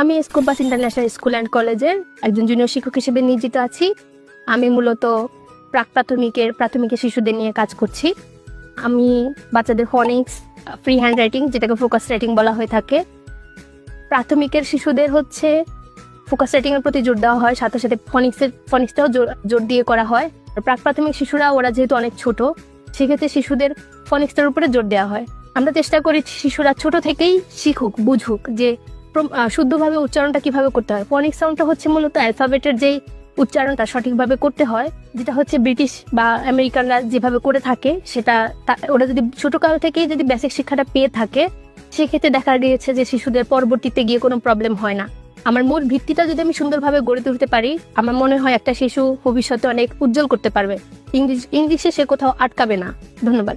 আমি Scopus international school and কলেজের একজন জুনিয়র শিক্ষক হিসেবে নিয়োজিত আছি। আমি মূলত প্রাক প্রাথমিকের প্রাথমিকের শিশুদের নিয়ে কাজ করছি। আমি বাচ্চাদের ফনিক্স ফ্রি হ্যান্ড রাইটিং যেটাকে ফোকাস রাইটিং বলা হয়ে থাকে। প্রাথমিকের শিশুদের হচ্ছে ফোকাস রাইটিংয়ের প্রতি জোর দেওয়া হয়, সাথে সাথে ফনিক্সের ফনিক্সটাও জোর জোর দিয়ে করা হয়। প্রাক প্রাথমিক শিশুরা, ওরা যেহেতু অনেক ছোট, সেক্ষেত্রে শিশুদের ফনিক্সটার উপরে জোর দেওয়া হয়। আমরা চেষ্টা করি শিশুরা ছোট থেকেই শিখুক, বুঝুক যে শুদ্ধভাবে উচ্চারণটা কীভাবে করতে হয়? ফনিক সাউন্ডটা হচ্ছে মূলত অ্যালফাবেটের যেই উচ্চারণটা সঠিকভাবে করতে হয়, যেটা হচ্ছে ব্রিটিশ বা আমেরিকানরা যেভাবে করে থাকে, সেটা ওরা যদি ছোটকাল থেকেই যদি বেসিক শিক্ষাটা পেয়ে থাকে, সেক্ষেত্রে দেখা গিয়েছে যে শিশুদের পরবর্তীতে গিয়ে কোনো প্রবলেম হয় না। আমার মূল ভিত্তিটা যদি আমি সুন্দরভাবে গড়ে তুলতে পারি, আমার মনে হয় একটা শিশু ভবিষ্যতে অনেক উজ্জ্বল করতে পারবে। ইংলিশ, ইংলিশে সে কোথাও আটকাবে না। ধন্যবাদ।